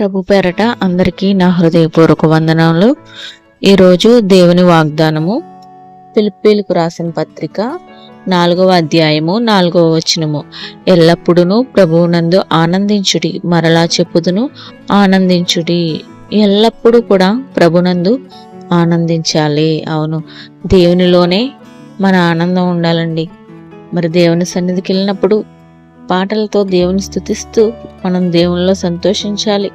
ప్రభు పేరట అందరికీ నా హృదయపూర్వక వందనాలు. ఈరోజు దేవుని వాగ్దానము పిలిపిలకు రాసిన పత్రిక నాలుగవ అధ్యాయము నాలుగవ వచనము. ఎల్లప్పుడూ ప్రభువునందు ఆనందించుడి మరలా చెప్పుదును ఆనందించుడి. ఎల్లప్పుడూ కూడా ప్రభునందు ఆనందించాలి. అవును దేవునిలోనే మన ఆనందం ఉండాలండి. మరి దేవుని సన్నిధికి వెళ్ళినప్పుడు పాటలతో దేవుని స్థుతిస్తూ మనం దేవునిలో సంతోషించాలి.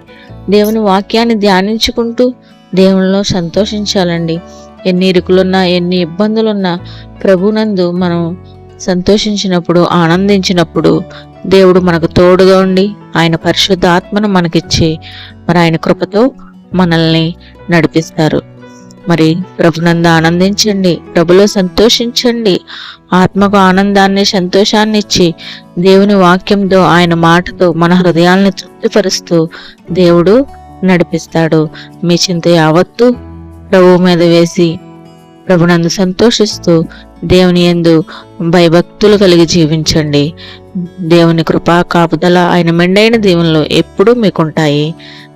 దేవుని వాక్యాన్ని ధ్యానించుకుంటూ దేవునిలో సంతోషించాలండి. ఎన్ని ఇరుకులున్నా ఎన్ని ఇబ్బందులున్నా ప్రభునందు మనం సంతోషించినప్పుడు ఆనందించినప్పుడు దేవుడు మనకు తోడుగా ఉండి ఆయన పరిశుద్ధ ఆత్మను మనకిచ్చి మరి ఆయన కృపతో మనల్ని నడిపిస్తారు. మరి ప్రభునంద ఆనందించండి ప్రభులో సంతోషించండి ఆత్మకు ఆనందాన్ని సంతోషాన్ని ఇచ్చి దేవుని వాక్యంతో ఆయన మాటతో మన హృదయాలను తృప్తిపరుస్తూ దేవుడు నడిపిస్తాడు. మీ చింత యావత్తు ప్రభువు మీద వేసి ప్రభునందు సంతోషిస్తూ దేవుని యందు భయభక్తులు కలిగి జీవించండి. దేవుని కృపా కాపుదల ఆయన మెండైన దీవెనలు ఎప్పుడూ మీకుంటాయి.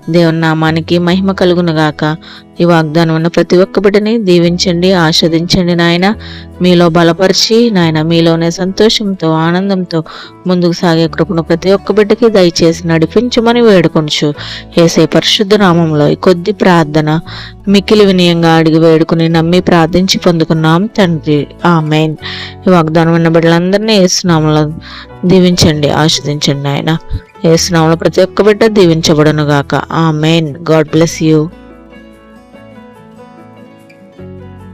దేవుని నామానికి మహిమ కలుగునుగాక ఈ వాగ్దానం ఉన్న ప్రతి ఒక్క బిడ్డని దీవించండి ఆస్వాదించండి నాయన. మీలో బలపరిచి నాయన మీలోనే సంతోషంతో ఆనందంతో ముందుకు సాగే కృపను ప్రతి ఒక్క బిడ్డకి దయచేసి నడిపించమని వేడుకొంచు ఏసై పరిశుద్ధ నామంలో ఈ కొద్ది ప్రార్థన మిక్కిలి వినయంగా అడిగి వేడుకుని నమ్మి ప్రార్థించి పొందుకున్నాం తండ్రి. ఆ మెయిన్ ఈ వాగ్దానం ఉన్న బిడ్డలందరినీ ఏసునామంలో దీవించండి ఆస్వాదించండి నాయన. ఆయన స్నామంలో ప్రతి ఒక్క బిడ్డ దీవించబడును గాక ఆ మెయిన్ గాడ్ బ్లెస్ యూ.